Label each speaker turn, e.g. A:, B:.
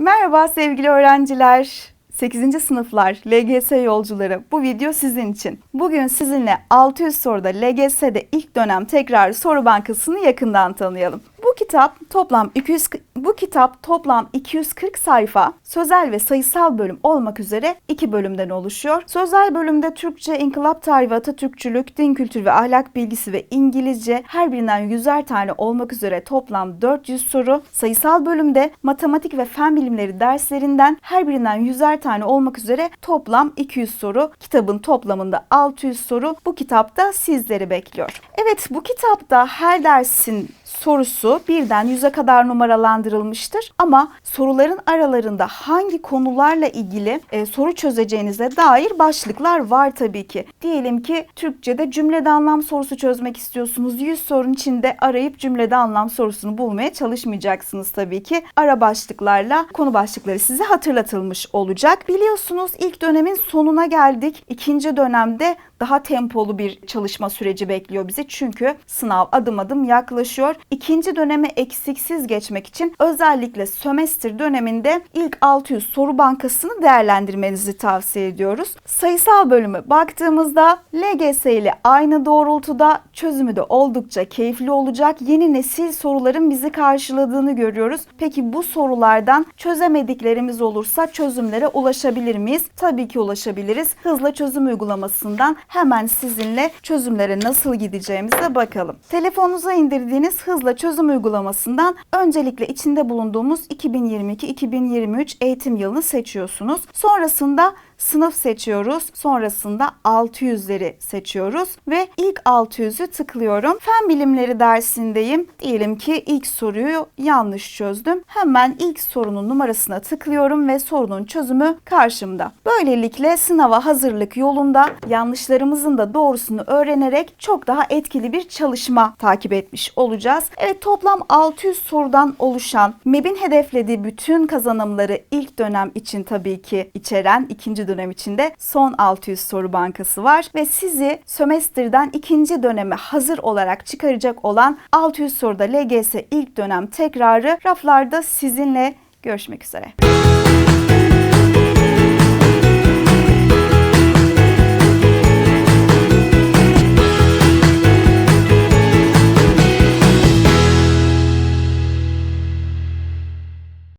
A: Merhaba sevgili öğrenciler. 8. sınıflar, LGS yolcuları bu video sizin için. Bugün sizinle 600 soruda LGS'de ilk dönem tekrar soru bankasını yakından tanıyalım. Bu kitap toplam 200 bu kitap toplam 240 sayfa, sözel ve sayısal bölüm olmak üzere iki bölümden oluşuyor. Sözel bölümde Türkçe, inkılap tarihi, Atatürkçülük, din kültürü ve ahlak bilgisi ve İngilizce her birinden 100'er tane olmak üzere toplam 400 soru. Sayısal bölümde matematik ve fen bilimleri derslerinden her birinden 100'er tane olmak üzere toplam 200 soru. Kitabın toplamında 600 soru bu kitapta sizleri bekliyor. Evet bu kitapta her dersin sorusu birden yüze kadar numaralandırılmıştır. Ama soruların aralarında hangi konularla ilgili e, soru çözeceğinize dair başlıklar var tabii ki. Diyelim ki Türkçe'de cümlede anlam sorusu çözmek istiyorsunuz. 100 sorun içinde arayıp cümlede anlam sorusunu bulmaya çalışmayacaksınız tabii ki. Ara başlıklarla konu başlıkları size hatırlatılmış olacak. Biliyorsunuz ilk dönemin sonuna geldik. İkinci dönemde daha tempolu bir çalışma süreci bekliyor bizi. Çünkü sınav adım adım yaklaşıyor. İkinci döneme eksiksiz geçmek için özellikle sömestr döneminde ilk 600 soru bankasını değerlendirmenizi tavsiye ediyoruz. Sayısal bölümü baktığımızda LGS ile aynı doğrultuda çözümü de oldukça keyifli olacak. Yeni nesil soruların bizi karşıladığını görüyoruz. Peki bu sorulardan çözemediklerimiz olursa çözümlere ulaşabilir miyiz? Tabii ki ulaşabiliriz. Hızla çözüm uygulamasından hemen sizinle çözümlere nasıl gideceğimize bakalım. Telefonunuza indirdiğiniz hızla çözüm uygulamasından öncelikle içinde bulunduğumuz 2022-2023 eğitim yılını seçiyorsunuz. Sonrasında sınıf seçiyoruz. Sonrasında 600'leri seçiyoruz ve ilk 600'ü tıklıyorum. Fen bilimleri dersindeyim. Diyelim ki ilk soruyu yanlış çözdüm. Hemen ilk sorunun numarasına tıklıyorum ve sorunun çözümü karşımda. Böylelikle sınava hazırlık yolunda yanlışlarımızın da doğrusunu öğrenerek çok daha etkili bir çalışma takip etmiş olacağız. Evet toplam 600 sorudan oluşan MEB'in hedeflediği bütün kazanımları ilk dönem için tabii ki içeren ikinci dönem içinde son 600 soru bankası var ve sizi sömestrden ikinci döneme hazır olarak çıkaracak olan 600 soruda LGS ilk dönem tekrarı raflarda sizinle görüşmek üzere.